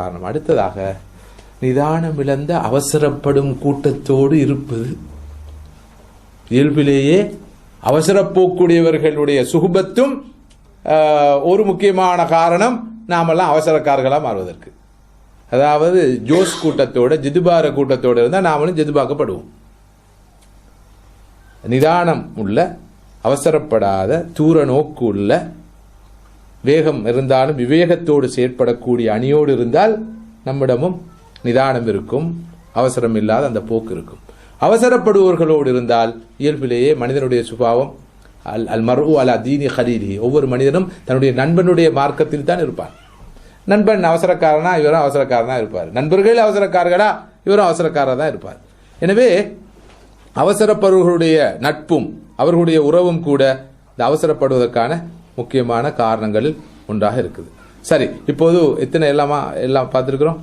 காரணம். அடுத்ததாக நிதானம் இழந்த அவசரப்படும் கூட்டத்தோடு இருப்பது. இயல்பிலேயே அவசரப்போக்கூடியவர்களுடைய சுகுபத்தும் ஒரு முக்கியமான காரணம் நாமெல்லாம் அவசரக்காரர்களாக மாறுவதற்கு. அதாவது ஜோஸ் கூட்டத்தோட ஜிதுபார கூட்டத்தோடு இருந்தால் நாமளும் ஜிதுபாக்கப்படுவோம். நிதானம் உள்ள அவசரப்படாத தூர நோக்கு உள்ள வேகம் இருந்தாலும் விவேகத்தோடு செயற்படக்கூடிய அணியோடு இருந்தால் நம்மிடமும் நிதானம் இருக்கும். அவசரம் இல்லாத அந்த போக்கு இருக்கும். அவசரப்படுபவர்களோடு இருந்தால் இயல்பிலேயே மனிதனுடைய சுபாவம் அல் அல் மர்ஹூ அலா தீனி ஹலீலி ஒவ்வொரு மனிதனும் தன்னுடைய நண்பனுடைய மார்க்கத்தில் தான் இருப்பான். நண்பன் அவசரக்காரனா இவரும் அவசரக்காரனா இருப்பார். நண்பர்கள் அவசரக்காரர்களா இவரும் அவசரக்காரர் தான் இருப்பார். எனவே அவசரப்படுவர்களுடைய நட்பும் அவர்களுடைய உறவும் கூட இந்த அவசரப்படுவதற்கான முக்கியமான காரணங்களில் ஒன்றாக இருக்குது. சரி இப்போது எத்தனை எல்லாமா எல்லாம் பார்த்துருக்குறோம்?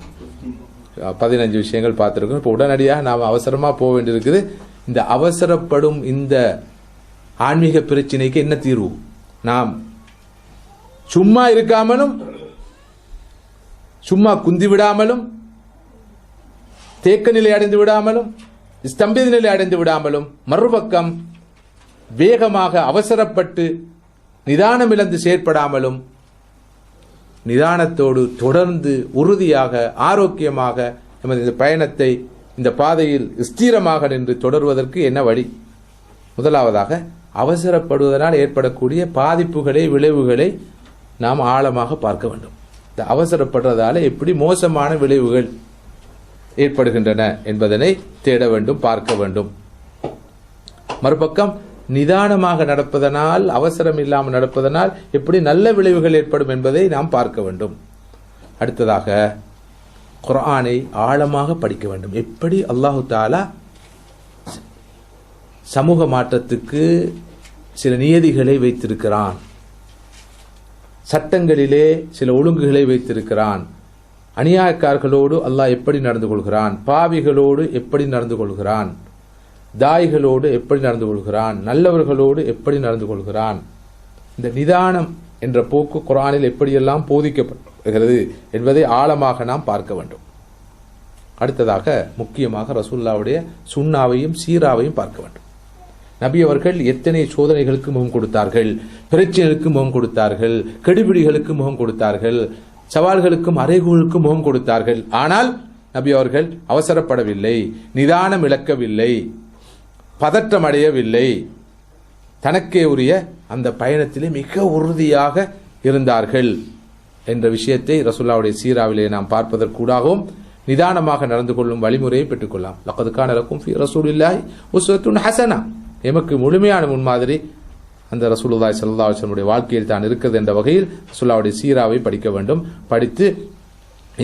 பதினஞ்சு விஷயங்கள் பார்த்துருக்கோம் இப்போ உடனடியாக நாம் அவசரமாக போக வேண்டியிருக்குது. இந்த அவசரப்படும் இந்த ஆன்மீக பிரச்சனைக்கு என்ன தீர்வு? நாம் சும்மா இருக்காமலும் சும்மா குந்தி விடாமலும் தேக்க நிலை அடைந்து விடாமலும் ஸ்தம்பித நிலை அடைந்து விடாமலும் மறுபக்கம் வேகமாக அவசரப்பட்டு நிதானம் இழந்து செயற்படாமலும் நிதானத்தோடு தொடர்ந்து உறுதியாக ஆரோக்கியமாக நமது இந்த பயணத்தை இந்த பாதையில் ஸ்திரமாக நின்று தொடர்வதற்கு என்ன வழி? முதலாவதாக அவசரப்படுவதனால் ஏற்படக்கூடிய பாதிப்புகளை விளைவுகளை நாம் ஆழமாக பார்க்க வேண்டும். இந்த அவசரப்படுறதால எப்படி மோசமான விளைவுகள் ஏற்படுகின்றன என்பதனை தேட வேண்டும் பார்க்க வேண்டும். மறுபக்கம் நிதானமாக நடப்பதனால் அவசரம் இல்லாமல் நடப்பதனால் எப்படி நல்ல விளைவுகள் ஏற்படும் என்பதை நாம் பார்க்க வேண்டும். அடுத்ததாக குர்ஆனை ஆழமாக படிக்க வேண்டும். எப்படி அல்லாஹு தாலா சமூக மாற்றத்துக்கு சில நியதிகளை வைத்திருக்கிறான். சட்டங்களிலே சில ஒழுங்குகளை வைத்திருக்கிறான். அநியாயக்காரர்களோடு அல்லாஹ் எப்படி நடந்து கொள்கிறான்? பாவிகளோடு எப்படி நடந்து கொள்கிறான்? தாய்களோடு எப்படி நடந்து கொள்கிறான்? நல்லவர்களோடு எப்படி நடந்து கொள்கிறான்? இந்த நிதானம் என்ற போக்கு குரானில் எப்படியெல்லாம் போதிக்கப்படுகிறது என்பதை ஆழமாக நாம் பார்க்க வேண்டும். அடுத்ததாக முக்கியமாக ரசூல்லாவுடைய சுண்ணாவையும் சீராவையும் பார்க்க வேண்டும். நபி அவர்கள் எத்தனை சோதனைகளுக்கு முகம் கொடுத்தார்கள்? பிரச்சனைகளுக்கு முகம் கொடுத்தார்கள்? கெடுபிடிகளுக்கு முகம் கொடுத்தார்கள்? சவால்களுக்கும் அறைகூழுக்கும் முகம் கொடுத்தார்கள்? ஆனால் நபி அவர்கள் அவசரப்படவில்லை நிதானம் இழக்கவில்லை. பதற்றமடையவில்லை. தனக்கே உரிய அந்த பயணத்திலே மிக உறுதியாக இருந்தார்கள் என்ற விஷயத்தை ரசுல்லாவுடைய சீராவிலே நாம் பார்ப்பதற்கூடாகவும் நிதானமாக நடந்து கொள்ளும் வழிமுறையை பெற்றுக்கொள்ளலாம். லக்கதுக்கான லக்கும் ஃபி ரசூலில்லாஹி உஸ்வத்துன் ஹசனா. எமக்கு முழுமையான முன்மாதிரி அந்த ரசூலுல்லாய் ஸல்லல்லாஹு அலைஹி வாழ்க்கையில் தான் இருக்கிறது என்ற வகையில் ரசூல்லாவுடைய சீராவை படிக்க வேண்டும். படித்து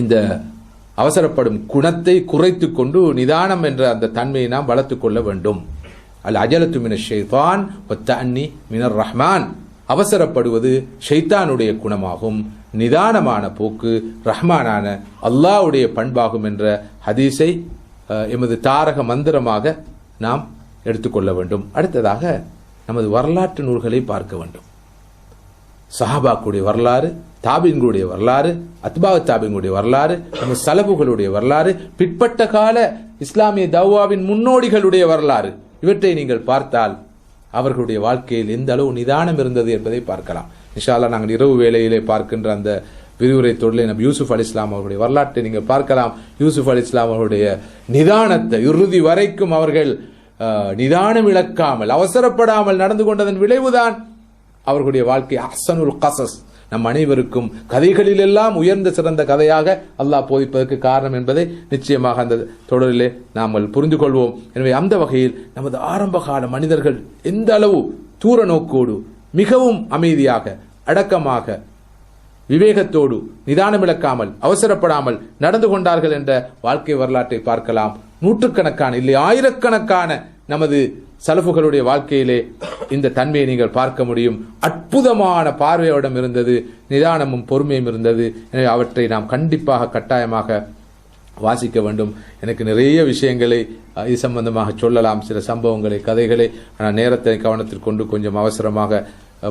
இந்த அவசரப்படும் குணத்தை குறைத்து கொண்டு நிதானம் என்ற அந்த தன்மையை நாம் வளர்த்துக் கொள்ள வேண்டும். அல் அஜலத்து மின ஒத்த ஒத்தன்னி மினர் ரஹ்மான் அவசரப்படுவது ஷைத்தானுடைய குணமாகும். நிதானமான போக்கு ரஹ்மானான அல்லாஹ்வுடைய பண்பாகும் என்ற ஹதீஸை எமது தாரக மந்திரமாக நாம் எடுத்துக்கொள்ள வேண்டும். அடுத்ததாக நமது வரலாற்று நூல்களை பார்க்க வேண்டும். சஹாபாக்குடைய வரலாறு தாபின்களுடைய வரலாறு அத்பாவ தாபின்களுடைய வரலாறு நம்ம சலபுகளுடைய வரலாறு பிற்பட்ட கால இஸ்லாமிய தவாவின் முன்னோடிகளுடைய வரலாறு. இவற்றை நீங்கள் பார்த்தால் அவர்களுடைய வாழ்க்கையில் எந்த அளவு நிதானம் இருந்தது என்பதை பார்க்கலாம். நிஷாலா நாங்கள் இரவு வேளையிலே பார்க்கின்ற அந்த விரிவுரை தொடரில் நம்ம யூசுப் அலி இஸ்லாம் அவருடைய வரலாற்றை நீங்கள் பார்க்கலாம். யூசுப் அலி இஸ்லாம் அவருடைய நிதானத்தை இறுதி வரைக்கும் அவர்கள் நிதானம் இழக்காமல் அவசரப்படாமல் நடந்து கொண்டதன் விளைவுதான் அவர்களுடைய வாழ்க்கை. அசனுல் கசஸ். நம் அனைவருக்கும் கதைகளில் எல்லாம் உயர்ந்த சிறந்த கதையாக அல்லாஹ் போதிப்பதற்கு காரணம் என்பதை நிச்சயமாக அந்த தொடரிலே நாங்கள் புரிந்து கொள்வோம். எனவே அந்த வகையில் நமது ஆரம்ப கால மனிதர்கள் எந்த அளவு தூர நோக்கோடு மிகவும் அமைதியாக அடக்கமாக விவேகத்தோடு நிதானமிழக்காமல் அவசரப்படாமல் நடந்து கொண்டார்கள் என்ற வாழ்க்கை வரலாற்றை பார்க்கலாம். நூற்றுக்கணக்கான இல்லை ஆயிரக்கணக்கான நமது சலஃபுகளுடைய வாழ்க்கையிலே இந்த தன்மையை நீங்கள் பார்க்க முடியும். அற்புதமான பார்வையோடம் இருந்தது நிதானமும் பொறுமையும் இருந்தது. எனவே அவற்றை நாம் கண்டிப்பாக கட்டாயமாக வாசிக்க வேண்டும். எனக்கு நிறைய விஷயங்களை இது சம்பந்தமாக சொல்லலாம் சில சம்பவங்களை கதைகளை. ஆனால் நேரத்தை கவனத்தில் கொண்டு கொஞ்சம் அவசரமாக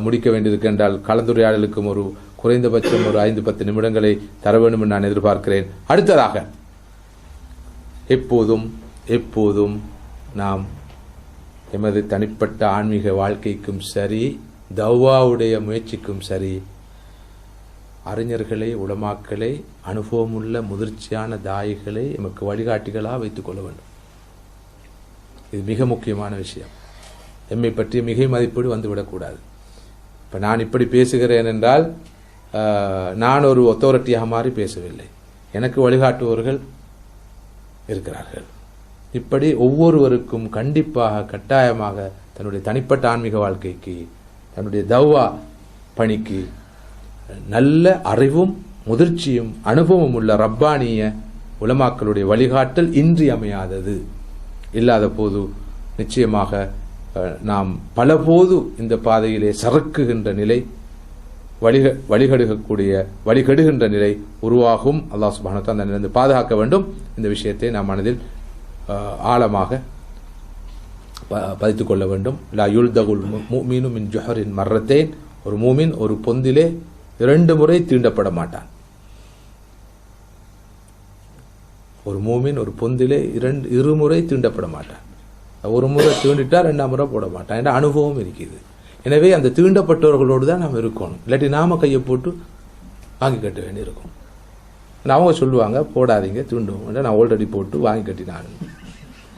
முடிக்க வேண்டியிருக்கின்றால் கலந்துரையாடலுக்கும் ஒரு குறைந்தபட்சம் ஒரு ஐந்து பத்து நிமிடங்களை தர வேண்டும் என்று நான் எதிர்பார்க்கிறேன். அடுத்ததாக எப்போதும் எப்போதும் நாம் எமது தனிப்பட்ட ஆன்மீக வாழ்க்கைக்கும் சரி தவ்வாவுடைய முயற்சிக்கும் சரி அறிஞர்களை உளமாக்களை அனுபவமுள்ள முதிர்ச்சியான தாயிகளை எமக்கு வழிகாட்டிகளாக வைத்துக் கொள்ள வேண்டும். இது மிக முக்கியமான விஷயம். எம்மை பற்றிய மிகை மதிப்பீடு வந்துவிடக்கூடாது. இப்போ நான் இப்படி பேசுகிறேன் என்றால் நான் ஒரு ஒத்தோரிட்டியாக மாறி பேசவில்லை. எனக்கு வழிகாட்டுபவர்கள் இருக்கிறார்கள். இப்படி ஒவ்வொருவருக்கும் கண்டிப்பாக கட்டாயமாக தன்னுடைய தனிப்பட்ட ஆன்மீக வாழ்க்கைக்கு தன்னுடைய தவ்வா பணிக்கு நல்ல அறிவும் முதிர்ச்சியும் அனுபவமும் உள்ள ரப்பானிய உலமாக்களுடைய வழிகாட்டல் இன்றியமையாதது இல்லாத போது நிச்சயமாக நாம் பலபோது இந்த பாதையிலே சறுக்குகின்ற நிலை வழிக வழிகடுகக்கூடிய வழிகடுகின்ற நிலை உருவாகும். அல்லாஹ் சுபானத்தை அந்த நிலையிலிருந்து பாதுகாக்க வேண்டும். இந்த விஷயத்தை நாம் மனதில் ஆழமாக ப- பதித்துக் கொள்ள வேண்டும். லா யுல்தகுல் மூமீனு மின் ஜொஹரின் மர்றத்தேன் ஒரு மூமின் ஒரு பொந்திலே இரண்டு முறை தீண்டப்பட மாட்டான். ஒரு மூமின் ஒரு பொந்திலே இரண்டு இருமுறை தீண்டப்பட மாட்டான். ஒரு முறை தீண்டிட்டா ரெண்டாம் முறை போட மாட்டான். என்ற அனுபவம் இருக்குது எனவே அந்த தீண்டப்பட்டவர்களோடு தான் நாம் இருக்கணும். இல்லாட்டி நாம கையை போட்டு வாங்கி கட்ட வேண்டியிருக்கும். அவங்க சொல்லுவாங்க போடாதீங்க தீண்டுவோம் நான் ஆல்ரெடி போட்டு வாங்கி கட்டினான்.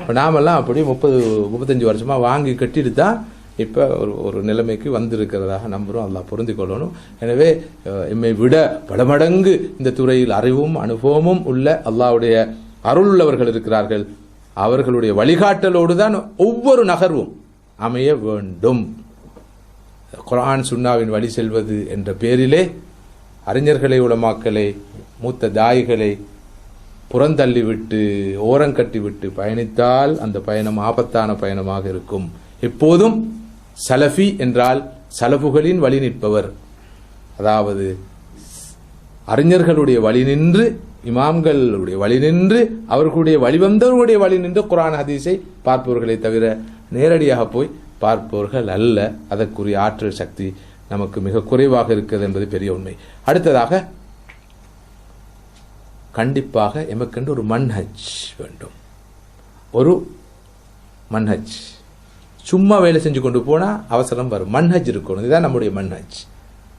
இப்போ நாமெல்லாம் அப்படி முப்பது முப்பத்தஞ்சு வருஷமாக வாங்கி கட்டிட்டு தான் இப்போ ஒரு ஒரு நிலைமைக்கு வந்திருக்கிறதாக நம்புகிறோம் அதெல்லாம் பொருந்தி கொள்ளணும். எனவே எம்மை விட பல மடங்கு இந்த துறையில் அறிவும் அனுபவமும் உள்ள அல்லாவுடைய அருள் உள்ளவர்கள் இருக்கிறார்கள். அவர்களுடைய வழிகாட்டலோடு தான் ஒவ்வொரு நகர்வும் அமைய வேண்டும். குரான் சுன்னாவின் வழி செல்வது என்ற பேரிலே அறிஞர்களை உலமாக்களை மூத்த தாய்களை புறந்தள்ளிவிட்டு ஓரங்கட்டிவிட்டு பயணித்தால் அந்த பயணம் ஆபத்தான பயணமாக இருக்கும். எப்போதும் சலஃபி என்றால் சலபுகளின் வழி நிற்பவர். அதாவது அறிஞர்களுடைய வழி நின்று இமாம்களுடைய வழி நின்று அவர்களுடைய வழிவந்தவர்களுடைய வழி நின்று குரான் ஹதீஸை பார்ப்பவர்களை தவிர நேரடியாக போய் பார்ப்பவர்கள் அல்ல. அதற்குரிய ஆற்றல் சக்தி நமக்கு மிக குறைவாக இருக்கிறது என்பது பெரிய உண்மை. அடுத்ததாக கண்டிப்பாக எமக்கென்று ஒரு மன்ஹஜ் வேண்டும். ஒரு மன்ஹஜ். சும்மா வேலை செஞ்சு கொண்டு போனால் அவசரம் வரும். மன்ஹஜ் இருக்கணும். இதுதான் நம்முடைய மன்ஹஜ்.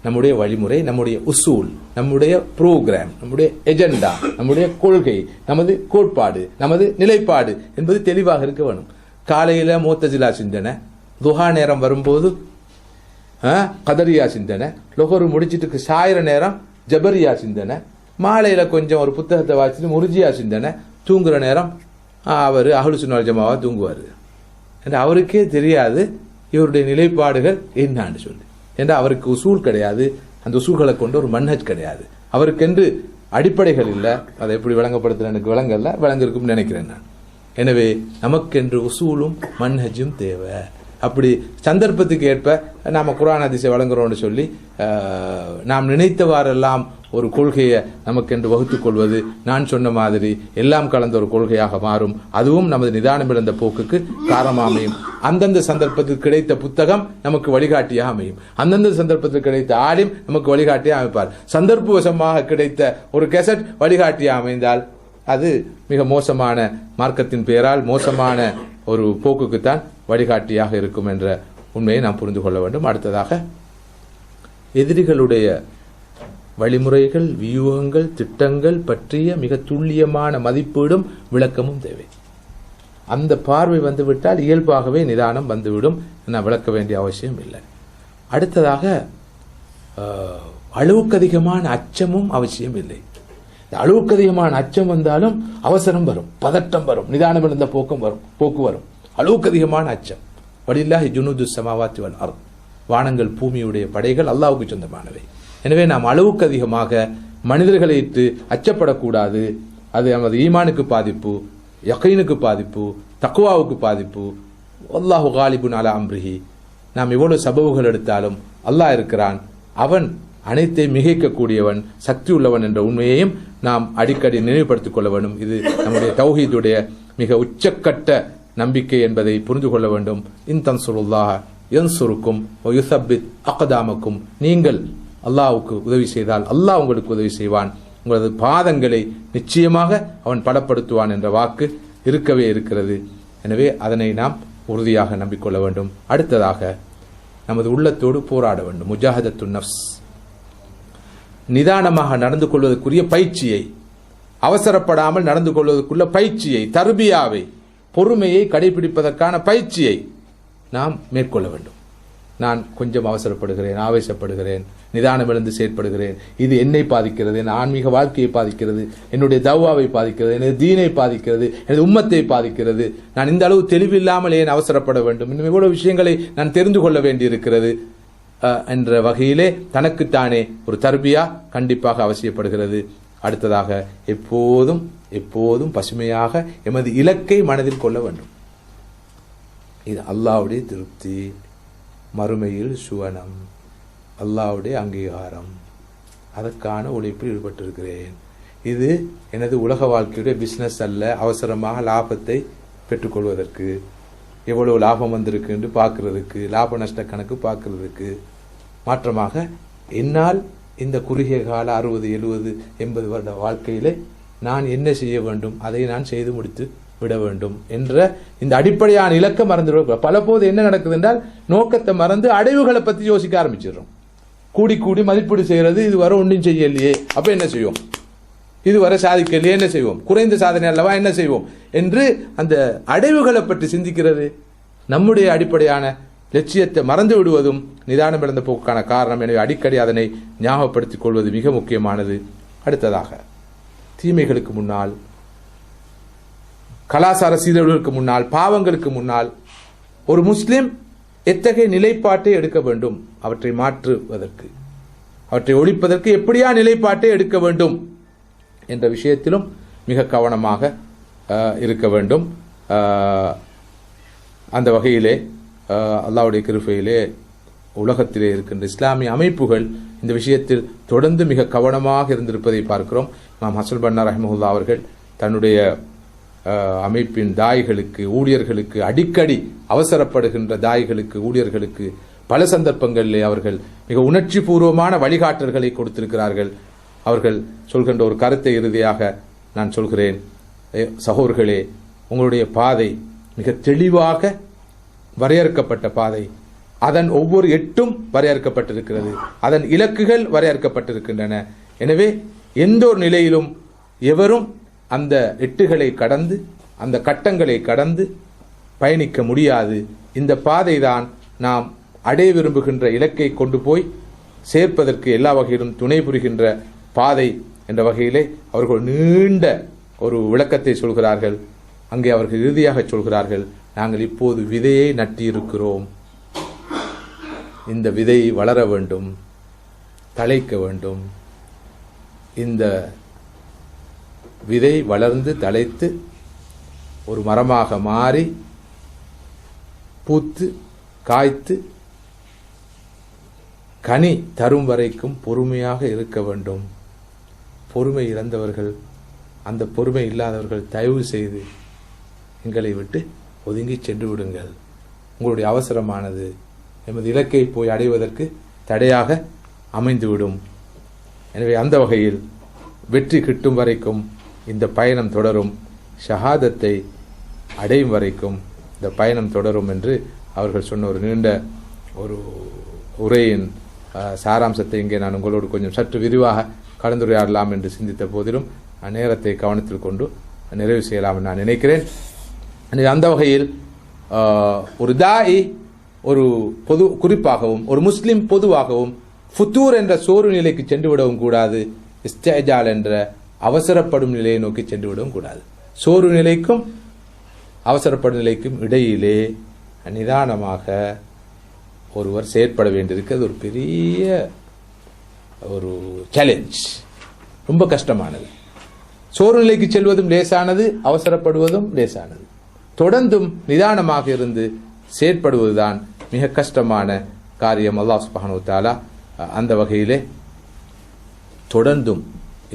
நம்முடைய வழிமுறை நம்முடைய உசூல் நம்முடைய ப்ரோக்ராம் நம்முடைய எஜெண்டா நம்முடைய கொள்கை நமது கோட்பாடு நமது நிலைப்பாடு என்பது தெளிவாக இருக்க வேணும். காலையில் மூத்தஜிலா சிந்தனை துஹா நேரம் வரும்போது ஆ, கதரியா சிந்தனை லொஹரு முடிச்சிட்டு சாயிர நேரம் ஜபரியா சிந்தனை மாலையில கொஞ்சம் ஒரு புத்தகத்தை வாசித்து முருஜியா சிந்தனை தூங்குற நேரம் அவர் அஹ்லு சுன்னல் ஜமாவா தூங்குவார். என்று அவருக்கே தெரியாது இவருடைய நிலைப்பாடுகள் என்னான்னு சொல்லி. என்று அவருக்கு உசூல் கிடையாது அந்த உசூல்களை கொண்டு ஒரு மன்னஜ் கிடையாது. அவருக்கென்று அடிப்படைகள் இல்லை அதை எப்படி விளங்கப்படுத்துற எனக்கு விளங்கல விளங்கிருக்கும் நினைக்கிறேன் நான். எனவே நமக்கென்று உசூலும் மன்ஹஜும் தேவை. அப்படி சந்தர்ப்பத்துக்கு ஏற்ப நாம குரான் அதிசை வழங்குறோம்னு சொல்லி நாம் நினைத்தவாறெல்லாம் ஒரு கொள்கையை நமக்கென்று வகுத்துக் கொள்வது நான் சொன்ன மாதிரி எல்லாம் கலந்த ஒரு கொள்கையாக மாறும். அதுவும் நமது நிதானம் இழந்த போக்குக்கு காரணமாக அமையும். அந்தந்த சந்தர்ப்பத்தில் கிடைத்த புத்தகம் நமக்கு வழிகாட்டியாக அமையும். அந்தந்த சந்தர்ப்பத்தில் கிடைத்த ஆலிம் நமக்கு வழிகாட்டியாக அமைப்பார். சந்தர்ப்பவசமாக கிடைத்த ஒரு கெசட் வழிகாட்டியாக அமைந்தால் அது மிக மோசமான மார்க்கத்தின் பெயரால் மோசமான ஒரு போக்குக்குத்தான் வழிகாட்டியாக இருக்கும் என்ற உண்மையை நாம் புரிந்து கொள்ள வேண்டும். அடுத்ததாக எதிரிகளுடைய வழிமுறைகள் வியூகங்கள் திட்டங்கள் பற்றிய மிக துல்லியமான மதிப்பீடும் விளக்கமும் தேவை. அந்த பார்வை வந்துவிட்டால் இயல்பாகவே நிதானம் வந்துவிடும் நான் விளக்க வேண்டிய அவசியம் இல்லை. அடுத்ததாக அளவுக்கு அதிகமான அச்சமும் அவசியம் இல்லை. இந்த அளவுக்கு அதிகமான அச்சம் வந்தாலும் அவசரம் வரும் பதட்டம் வரும் நிதானம் இருந்த போக்கம் வரும் போக்கு வரும். அளவுக்கு அதிகமான அச்சம். வடில்லாஹி ஜுனுது சமாவாத்தி வல் வானங்கள் பூமியுடைய படைகள் அல்லாவுக்கு சொந்தமானவை. எனவே நாம் அளவுக்கு அதிகமாக மனிதர்களை இட்டு அச்சப்படக்கூடாது. அது நமது ஈமானுக்கு பாதிப்பு யகைனுக்கு பாதிப்பு தக்குவாவுக்கு பாதிப்பு. அல்லாஹு காலிபுன் அலா அம்ரிஹி. நாம் எவ்வளவு சபவுகள் எடுத்தாலும் அல்லாஹ் இருக்கிறான். அவன் அனைத்தை மிகைக்கக்கூடியவன் சக்தி உள்ளவன் என்ற உண்மையையும் நாம் அடிக்கடி நினைவுபடுத்திக் கொள்ள வேண்டும். இது நம்முடைய தௌஹீதுடைய மிக உச்சக்கட்ட நம்பிக்கை என்பதை புரிந்து கொள்ள வேண்டும். இன் தன்சுருல்லாஹ் யன்சுருக்கும் யுசப்பித் அகதாமக்கும். நீங்கள் அல்லாவுக்கு உதவி செய்தால் அல்லாஹ் உங்களுக்கு உதவி செய்வான். உங்களது பாதங்களை நிச்சயமாக அவன் பலப்படுத்துவான் என்ற வாக்கு இருக்கவே இருக்கிறது. எனவே அதனை நாம் உறுதியாக நம்பிக்கொள்ள வேண்டும். அடுத்ததாக நமது உள்ளத்தோடு போராட வேண்டும். முஜாஹதத்து நஃப்ஸ். நிதானமாக நடந்து கொள்வதற்குரிய பயிற்சியை அவசரப்படாமல் நடந்து கொள்வதற்குள்ள பயிற்சியை தர்பியாவை பொறுமையை கடைபிடிப்பதற்கான பயிற்சியை நாம் மேற்கொள்ள வேண்டும். நான் கொஞ்சம் அவசரப்படுகிறேன் ஆவேசப்படுகிறேன் நிதானம் எழுந்து செயற்படுகிறேன். இது என்னை பாதிக்கிறது என் ஆன்மீக வாழ்க்கையை பாதிக்கிறது என்னுடைய தவ்வாவை பாதிக்கிறது எனது தீனை பாதிக்கிறது எனது உம்மத்தை பாதிக்கிறது. நான் இந்த அளவு தெளிவில்லாமல் ஏன் அவசரப்பட வேண்டும்? இன்னும் இவ்வளவு விஷயங்களை நான் தெரிந்து கொள்ள வேண்டியிருக்கிறது என்ற வகையிலே தனக்குத்தானே ஒரு தர்பியா கண்டிப்பாக அவசியப்படுகிறது. அடுத்ததாக எப்போதும் எப்போதும் பசுமையாக எமது இலக்கை மனதில் கொள்ள வேண்டும். இது அல்லாவுடைய திருப்தி. மறுமையில் சுவனம் அல்லாவுடைய அங்கீகாரம். அதற்கான உழைப்பில் ஈடுபட்டிருக்கிறேன். இது எனது உலக வாழ்க்கையுடைய பிஸ்னஸ் அல்ல அவசரமாக லாபத்தை பெற்றுக்கொள்வதற்கு. எவ்வளவு லாபம் வந்திருக்கு என்று பார்க்கிறதுக்கு லாப நஷ்ட கணக்கு பார்க்கறதுக்கு. மாற்றமாக என்னால் இந்த குறுகிய கால அறுபது எழுபது எண்பது வருட வாழ்க்கையிலே நான் என்ன செய்ய வேண்டும் அதை நான் செய்து முடித்து விட வேண்டும் என்ற இந்த அடிப்படையான இலக்கை மறந்து பல போது என்ன நடக்குது என்றால் நோக்கத்தை மறந்து அடைவுகளை பத்தி யோசிக்க ஆரம்பிச்சிடுறோம். கூடி கூடி மதிப்பீடு செய்யறது இது வர ஒன்றும் செய்யலையே. அப்ப என்ன செய்வோம்? இதுவரை சாதிக்கலையே என்ன செய்வோம்? குறைந்த சாதனை அல்லவா என்ன செய்வோம்? என்று அந்த அடைவுகளை பற்றி சிந்திக்கிறது. நம்முடைய அடிப்படையான லட்சியத்தை மறந்து விடுவதும் நிதானம் இழந்த போக்கான காரணம். எனவே அடிக்கடி அதனை ஞாபகப்படுத்திக் கொள்வது மிக முக்கியமானது. அடுத்ததாக தீமைகளுக்கு முன்னால் கலாசார சீரழிவுகளுக்கு முன்னால் பாவங்களுக்கு முன்னால் ஒரு முஸ்லிம் எத்தகைய நிலைப்பாட்டை எடுக்க வேண்டும்? அவற்றை மாற்றுவதற்கு. அவற்றை ஒழிப்பதற்கு எப்படியா நிலைப்பாட்டை எடுக்க வேண்டும்? என்ற விஷயத்திலும் மிக கவனமாக இருக்க வேண்டும். அந்த வகையிலே அல்லாவுடைய அல்லாஹ்வுடைய கிருபையிலே உலகத்திலே இருக்கின்ற இஸ்லாமிய அமைப்புகள் இந்த விஷயத்தில் தொடர்ந்து மிக கவனமாக இருந்திருப்பதை பார்க்கிறோம். நாம் ஹசல் பன்னா ரஹமுல்லா அவர்கள் தன்னுடைய அமைப்பின் தாய்களுக்கு ஊழியர்களுக்கு அடிக்கடி அவசரப்படுகின்ற தாய்களுக்கு ஊழியர்களுக்கு பல சந்தர்ப்பங்களிலே அவர்கள் மிக உணர்ச்சி பூர்வமான வழிகாட்டல்களை கொடுத்திருக்கிறார்கள். அவர்கள் சொல்கின்ற ஒரு கருத்தை இறுதியாக நான் சொல்கிறேன். சகோதர்களே உங்களுடைய பாதை மிக தெளிவாக வரையறுக்கப்பட்ட பாதை. அதன் ஒவ்வொரு எட்டும் வரையறுக்கப்பட்டிருக்கிறது. அதன் இலக்குகள் வரையறுக்கப்பட்டிருக்கின்றன. எனவே எந்த ஒரு நிலையிலும் எவரும் அந்த எட்டுகளை கடந்து அந்த கட்டங்களை கடந்து பயணிக்க முடியாது. இந்த பாதை தான் நாம் அடைய விரும்புகின்ற இலக்கை கொண்டு போய் சேர்ப்பதற்கு எல்லா வகையிலும் துணை புரிகின்ற பாதை என்ற வகையிலே அவர்கள் நீண்ட ஒரு விளக்கத்தை சொல்கிறார்கள். அங்கே அவர்கள் இறுதியாக சொல்கிறார்கள் நாங்கள் இப்போது விதையை நட்டியிருக்கிறோம். இந்த விதை வளர வேண்டும் தழைக்க வேண்டும். இந்த விதை வளர்ந்து தழைத்து ஒரு மரமாக மாறி பூத்து காய்த்து கனி தரும் வரைக்கும் பொறுமையாக இருக்க வேண்டும். பொறுமை இழந்தவர்கள் அந்த பொறுமை இல்லாதவர்கள் தயவு செய்து எங்களை விட்டு ஒதுங்கி சென்று விடுங்கள். உங்களுடைய அவசரமானது எமது இலக்கை போய் அடைவதற்கு தடையாக அமைந்துவிடும். எனவே அந்த வகையில் வெற்றி கிட்டும் வரைக்கும் இந்த பயணம் தொடரும். ஷஹாதத்தை அடையும் வரைக்கும் இந்த பயணம் தொடரும் என்று அவர்கள் சொன்ன ஒரு நீண்ட ஒரு உரையின் சாராம்சத்தை இங்கே நான் உங்களோடு கொஞ்சம் சற்று விரிவாக கலந்துரையாடலாம் என்று சிந்தித்த போதிலும் நேரத்தை கவனத்தில் கொண்டு நிறைவு செய்யலாம் நான் நினைக்கிறேன். அந்த வகையில் ஒரு தாய் ஒரு பொது குறிப்பாகவும் ஒரு முஸ்லிம் பொதுவாகவும் ஃபுத்தூர் என்ற சோறு நிலைக்கு சென்று விடவும் கூடாது இஸ்டேஜால் என்ற அவசரப்படும் நிலையை நோக்கி சென்றுவிடவும் கூடாது. சோறு நிலைக்கும் அவசரப்படும் நிலைக்கும் இடையிலே நிதானமாக ஒருவர் செயற்பட வேண்டியிருக்கிறது ஒரு பெரிய ஒரு சேலஞ்ச் ரொம்ப கஷ்டமானது. சோறு நிலைக்கு செல்வதும் லேசானது அவசரப்படுவதும் லேசானது. தொடர்ந்தும் நிதானமாக இருந்து செயற்படுவதுதான் மிக கஷ்டமான காரியம். அல்லாஹ் சுபானு தாலா அந்த வகையிலே தொடர்ந்தும்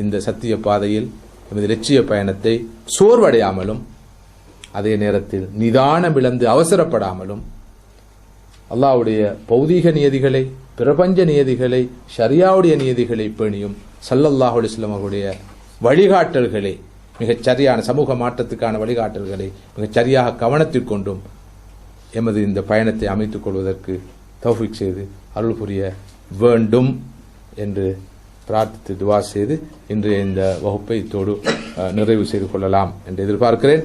இந்த சத்திய பாதையில் எமது லட்சிய பயணத்தை சோர்வடையாமலும் அதே நேரத்தில் நிதானம் இழந்து அவசரப்படாமலும் அல்லாவுடைய பௌதீக நியதிகளை பிரபஞ்ச நியதிகளை ஷரியாவுடைய நியதிகளை பேணியும் சல்லல்லாஹு அலைஹி அவருடைய வழிகாட்டல்களை மிகச் சரியான சமூக மாற்றத்துக்கான வழிகாட்டல்களை மிகச் சரியாக கவனத்தில் கொண்டும் எமது இந்த பயணத்தை அமைத்துக் கொள்வதற்கு தௌஃபிக் செய்து அருள் புரிய வேண்டும் என்று பிரார்த்தித்து துவா செய்து இன்றைய இந்த வகுப்பை இத்தோடு நிறைவு செய்து கொள்ளலாம் என்று எதிர்பார்க்கிறேன்.